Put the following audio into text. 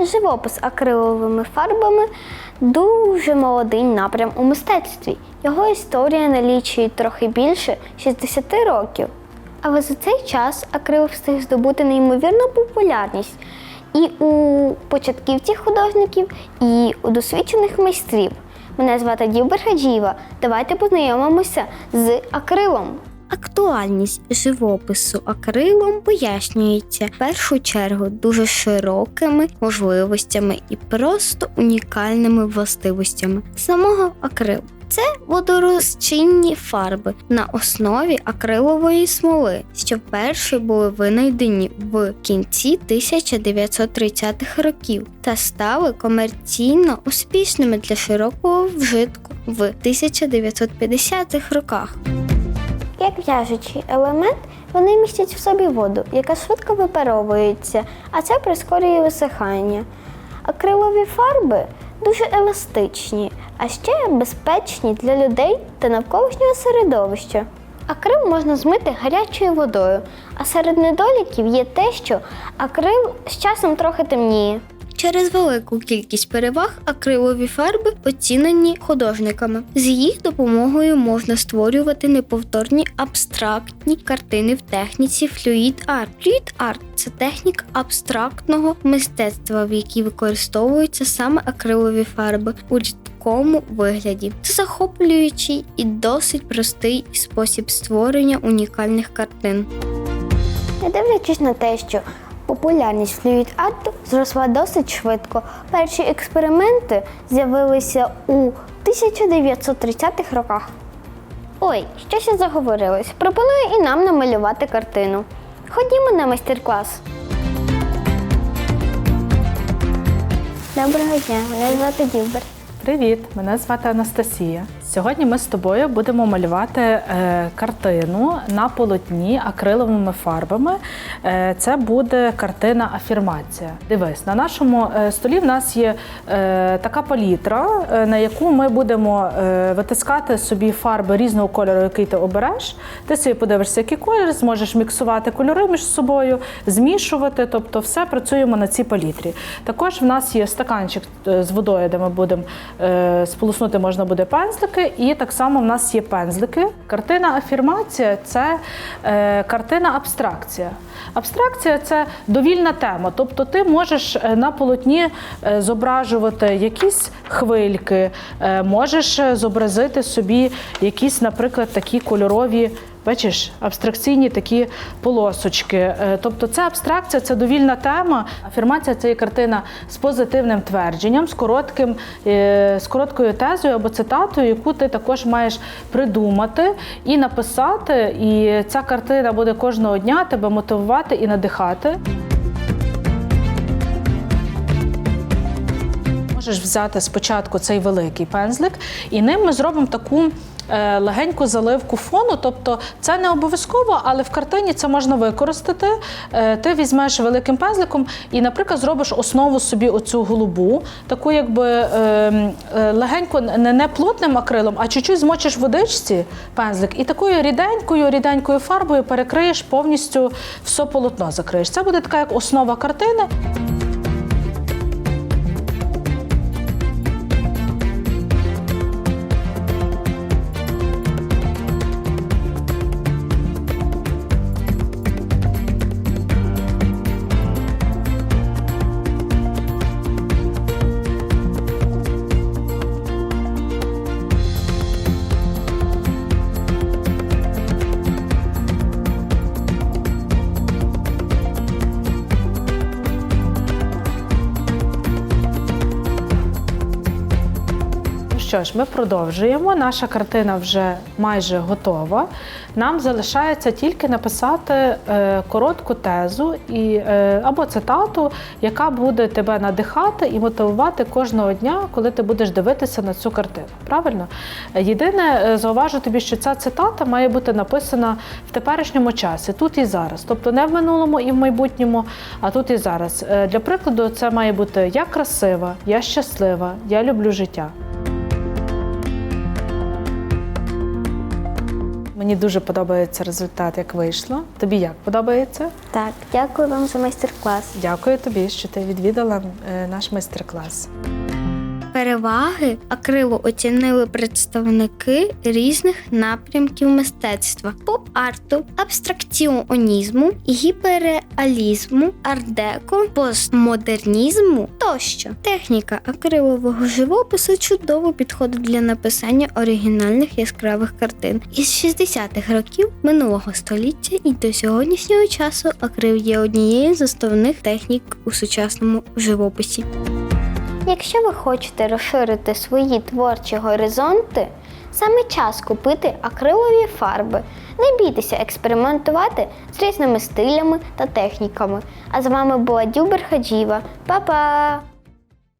Живопис акриловими фарбами дуже молодий напрям у мистецтві. Його історія налічує трохи більше 60 років. Але за цей час акрил встиг здобути неймовірну популярність і у початківців художників, і у досвідчених майстрів. Мене звати Ділбер Хаджієва. Давайте познайомимося з акрилом. Актуальність живопису акрилом пояснюється в першу чергу дуже широкими можливостями і просто унікальними властивостями самого акрилу. Це водорозчинні фарби на основі акрилової смоли, що вперше були винайдені в кінці 1930-х років та стали комерційно успішними для широкого вжитку в 1950-х роках. Як в'яжучий елемент, вони містять в собі воду, яка швидко випаровується, а це прискорює висихання. Акрилові фарби дуже еластичні, а ще безпечні для людей та навколишнього середовища. Акрил можна змити гарячою водою, а серед недоліків є те, що акрил з часом трохи темніє. Через велику кількість переваг акрилові фарби оцінені художниками. З їх допомогою можна створювати неповторні абстрактні картини в техніці флюїд арт. Флюїд арт це техніка абстрактного мистецтва, в якій використовуються саме акрилові фарби у рідкому вигляді. Це захоплюючий і досить простий спосіб створення унікальних картин. Не дивлячись на те, що популярність флюїд арту зросла досить швидко. Перші експерименти з'явилися у 1930-х роках. Ой, щось я заговорилась. Пропоную і нам намалювати картину. Ходімо на майстер-клас. Доброго дня, мене звати Ділбер. Привіт, мене звати Анастасія. Сьогодні ми з тобою будемо малювати е, картину на полотні акриловими фарбами. Е, це буде картина афірмація. Дивись, на нашому е, столі в нас є така палітра, на яку ми будемо витискати собі фарби різного кольору, який ти обереш. Ти собі подивишся, який колір, зможеш міксувати кольори між собою, змішувати. Тобто, все працюємо на цій палітрі. Також в нас є стаканчик з водою, де ми будемо сполоснути, можна буде пензлики, і так само в нас є пензлики. Картина афірмація це е, картина абстракція. Абстракція це довільна тема, тобто ти можеш е, на полотні е, зображувати якісь хвильки, можеш зобразити собі якісь, наприклад, такі кольорові. Бачиш, абстракційні такі полосочки. Е, Тобто це абстракція, це довільна тема. Афірмація це є картина з позитивним твердженням, з коротким, е, з короткою тезою або цитатою, яку ти також маєш придумати і написати. І ця картина буде кожного дня тебе мотивувати і надихати. Можеш взяти спочатку цей великий пензлик, і ним ми зробимо таку легеньку заливку фону. Тобто це не обов'язково, але в картині це можна використати. Е, ти візьмеш великим пензликом і, наприклад, зробиш основу собі оцю голубу, таку якби е, е, легенько, не плотним акрилом, а чуть-чуть змочиш в водичці пензлик і такою ріденькою, ріденькою фарбою перекриєш повністю все полотно закриєш. Це буде така як основа картини. Що ж, ми продовжуємо. Наша картина вже майже готова. Нам залишається тільки написати е, коротку тезу і, е, або цитату, яка буде тебе надихати і мотивувати кожного дня, коли ти будеш дивитися на цю картину. Правильно? Єдине, е, зауважу тобі, що ця цитата має бути написана в теперішньому часі, тут і зараз. Тобто не в минулому і в майбутньому, а тут і зараз. Для прикладу, це має бути я красива, я щаслива, я люблю життя. Мені дуже подобається результат, як вийшло. Тобі як подобається? Так, дякую вам за майстер-клас. Дякую тобі, що ти відвідала е, наш майстер-клас. Переваги акрилу оцінили представники різних напрямків мистецтва: поп-арту, абстракціонізму, гіперреалізму, ардеко, постмодернізму тощо. Техніка акрилового живопису чудово підходить для написання оригінальних яскравих картин. Із 60-х років минулого століття і до сьогоднішнього часу акрил є однією з основних технік у сучасному живописі. Якщо ви хочете розширити свої творчі горизонти, саме час купити акрилові фарби. Не бійтеся експериментувати з різними стилями та техніками. А з вами була Дюбер Хаджіва. Па-па!